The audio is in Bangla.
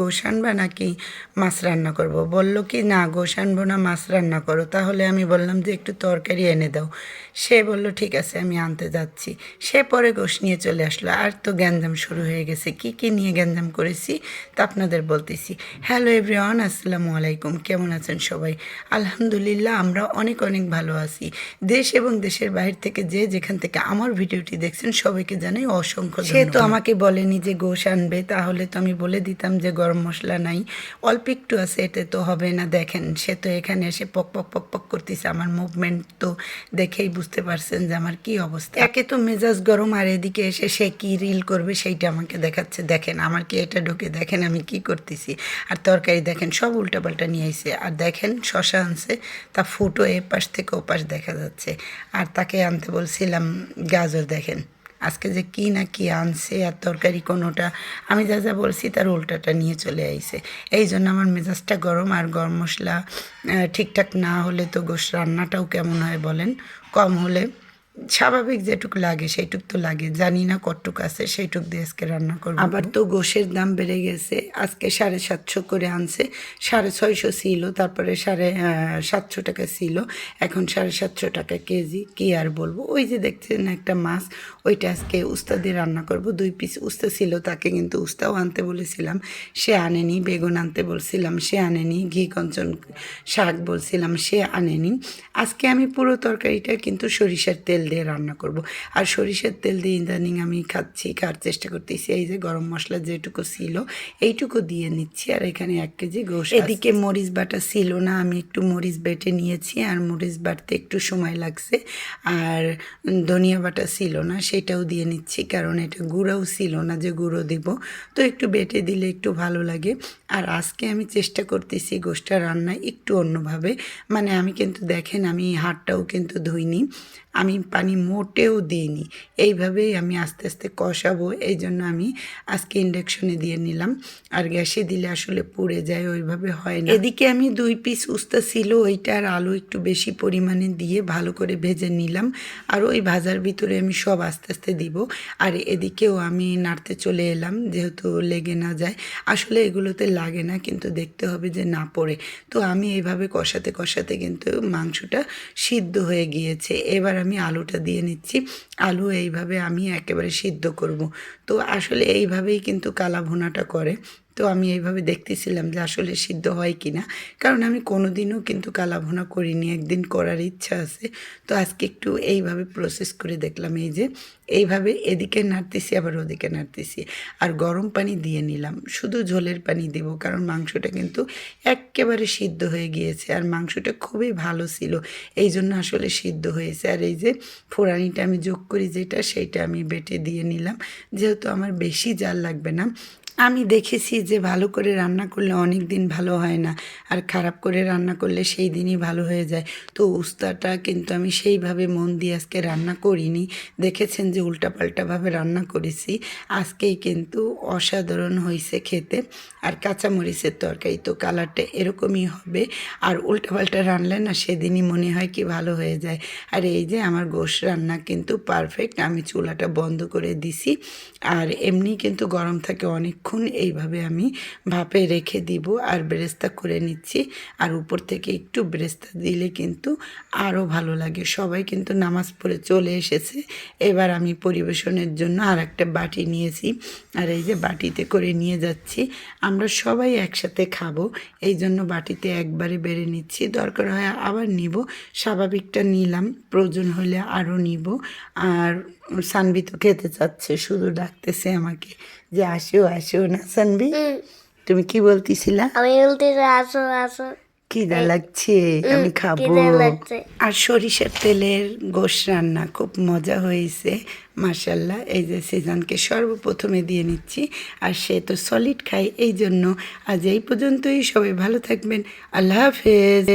গোশ আনবা নাকি মাছ রান্না করব? বলল কি না গোশ আনব না মাছ রান্না করো। তাহলে আমি বললাম যে একটু তরকারি এনে দাও। সে বলল ঠিক আছে আমি আনতে যাচ্ছি। সে পরে গোশ নিয়ে চলে আসলো। আর তো গ্যাঞ্জাম শুরু হয়ে গেছে। কি কি নিয়ে গ্যাঞ্জাম করেছি তা আপনাদের বলতেছি। হ্যালো এভরিওয়ান আসসালামু আলাইকুম। কেমন আছেন সবাই? আলহামদুলিল্লাহ আমরা অনেক অনেক ভালো আছি। দেশ এবং দেশের বাইরে থেকে যে যেখান থেকে আমার ভিডিওটি দেখছেন সবাইকে জানাই অসংখ্য সে তো আমাকে বলেনি যে গোশ আনবে। তাহলে তো আমি বলে দিতাম যে গরম মশলা নাই। অল্প একটু আছে, এতে তো হবে না। দেখেন, সে তো এখানে এসে পক পক পক পক করতেছে। আমার মুভমেন্ট তো দেখেই বুঝতে পারছেন যে আমার কি অবস্থা। একে তো মেজাজ গরম আর এদিকে এসে সে কি রিল করবে সেইটা আমাকে দেখাচ্ছে। দেখেন, আমার কি এটা ঢুকে, দেখেন আমি কি করতেছি। আর তরকারি দেখেন, সব উল্টাপাল্টা নিয়ে আইছে। আর দেখেন, শশা আনছে, তা ফুটো এ পাশ থেকে ওপাশ দেখা যাচ্ছে। আর তাকে আনতে বলছিলাম, গাজর দেখেন। আজকে যে কি না কি আনছে আর তরকারি কোনোটা, আমি যা যা বলছি তার উল্টাটা নিয়ে চলে আইছে। এই জন্য আমার মেজাজটা গরম আর গরম মশলা ঠিকঠাক না হলে তো গোস রান্নাটাও কেমন হয় বলেন? কম হলে স্বাভাবিক যেটুক লাগে, সেইটুক তো লাগে। জানি না কতটুক আছে, সেইটুক দিয়ে আজকে রান্না করব। আবার তো গোশের দাম বেড়ে গেছে। আজকে সাড়ে সাতশো করে আনছে। সাড়ে ছয়শো ছিল, তারপরে সাড়ে সাতশো টাকা ছিল। এখন সাড়ে সাতশো টাকা কেজি। কি আর বলব? ওই যে দেখছেন একটা মাছ, ওইটা আজকে উস্তা দিয়ে রান্না করব। দুই পিস উস্তা ছিল, তাকে কিন্তু উস্তাও আনতে বলেছিলাম। সে আনেনি, বেগুন আনতে বলছিলাম, সে আনেনি, ঘি কঞ্চন শাক বলছিলাম, সে আনেনি। আজকে আমি পুরো তরকারিটা কিন্তু সরিষার তেল দিয়ে রান্না করব। আর সরিষার তেল দিয়ে ইদানিং আমি খাচ্ছি, খাওয়ার চেষ্টা করতেছি। এই যে গরম মশলা যেটুকু ছিল, এইটুকু দিয়ে নিচ্ছি। আর এখানে এক কেজি গোশ এদিকে মরিচ বাটা ছিল না, আমি একটু মরিচ বেটে নিয়েছি। আর মরিচ বাটতে একটু সময় লাগছে। আর ধনিয়া বাটা ছিল না, সেটাও দিয়ে নিচ্ছি। কারণ এটা গুঁড়োও ছিল না যে গুঁড়ো দিব। তো একটু বেটে দিলে একটু ভালো লাগে। আর আজকে আমি চেষ্টা করতেছি গোষ্ঠটা রান্না একটু অন্যভাবে। মানে আমি কিন্তু দেখেন, আমি হাতটাও কিন্তু ধুইনি। আমি পানি মোটেও দিইনি। এইভাবেই আমি আস্তে আস্তে কষাবো এই জন্য আমি আজকে ইন্ডাকশনে দিয়ে নিলাম। আর গ্যাসে দিলে আসলে পুড়ে যায়, ওইভাবে হয় না। এদিকে আমি দুই পিস উস্তা ছিল ওইটা আর আলু একটু বেশি পরিমাণে দিয়ে ভালো করে ভেজে নিলাম। আর ওই ভাজার ভিতরে আমি সব আস্তে আস্তে দিব। আর এদিকেও আমি নাড়তে চলে এলাম, যেহেতু লেগে না যায়। আসলে এগুলোতে লাগে না, কিন্তু দেখতে হবে যে না পড়ে। তো আমি এইভাবে কষাতে কষাতে কিন্তু মাংসটা সিদ্ধ হয়ে গিয়েছে। এবার আমি আলুটা দিয়ে নিচ্ছি। আলু এইভাবে আমি একেবারে সিদ্ধ করব। তো আসলে এইভাবেই কিন্তু কালা ভুনাটা করে। তো আমি এইভাবে দেখতেছিলাম যে আসলে সিদ্ধ হয় কি না কারণ আমি কোনোদিনও কিন্তু কালা ভুনা করিনি, একদিন করার ইচ্ছা আছে। তো আজকে একটু এইভাবে প্রসেস করে দেখলাম এই যে, এইভাবে এদিকে নাড়তেছি, আবার ওদিকে নাড়তেছি। আর গরম পানি দিয়ে নিলাম, শুধু ঝোলের পানি দেব, কারণ মাংসটা কিন্তু একেবারে সিদ্ধ হয়ে গিয়েছে। আর মাংসটা খুবই ভালো ছিল এই জন্য আসলে সিদ্ধ হয়েছে। আর এই যে ফোড়ানিটা আমি যোগ করি যেটা সেইটা আমি বেটে দিয়ে নিলাম। যেহেতু আমার বেশি জাল লাগবে না আমি দেখেছি যে ভালো করে রান্না করলে অনেক দিন ভালো হয় না। আর খারাপ করে রান্না করলে সেই দিনই ভালো হয়ে যায়। তো উস্তাটা কিন্তু আমি সেইভাবে মন দিয়ে আজকে রান্না করিনি। দেখেছেন যে উল্টাপাল্টাভাবে রান্না করেছি। আজকেই কিন্তু অসাধারণ হয়েছে খেতে। আর কাঁচামরিচের তরকারি তো কালারটা এরকমই হবে। আর উল্টাপাল্টা রানলে না সেদিনই মনে হয় কি ভালো হয়ে যায়। আর এই যে আমার গোশ রান্না কিন্তু পারফেক্ট। আমি চুলাটা বন্ধ করে দিছি। আর এমনি কিন্তু গরম থাকে অনেকক্ষণ এইভাবে আমি ভাপে রেখে দিব আর বেরেস্তা করে নিচ্ছি। আর উপর থেকে একটু বেরেস্তা দিলে কিন্তু আরও ভালো লাগে। সবাই কিন্তু নামাজ পড়ে চলে এসেছে। এবার আমি পরিবেশনের জন্য আর একটা বাটি নিয়েছি। আর এই যে বাটিতে করে নিয়ে যাচ্ছি। আমরা সবাই একসাথে খাব। এই জন্য বাটিতে একবারে বেড়ে নিচ্ছি। দরকার হয় আবার নিব। স্বাভাবিকটা নিলাম। প্রয়োজন হলে আরও নিব। আর সানবি তো খেতে চাচ্ছে। শুধু ডাকতেছে আমাকে যে, আসো আসো। না সানবি? তুমি কি বলতেছিলা? আমি বলতে আসো আসো। খিদা লাগছে আমি খাব। আর সরিষার তেলের গোশ রান্না খুব মজা হয়েছে মার্শাল্লাহ এই যে সিজনকে সর্বপ্রথমে দিয়ে নিচ্ছি আর সে তো সলিড খায় এই জন্য আজ এই পর্যন্তই। সবাই ভালো থাকবেন। আল্লাহ হাফেজ।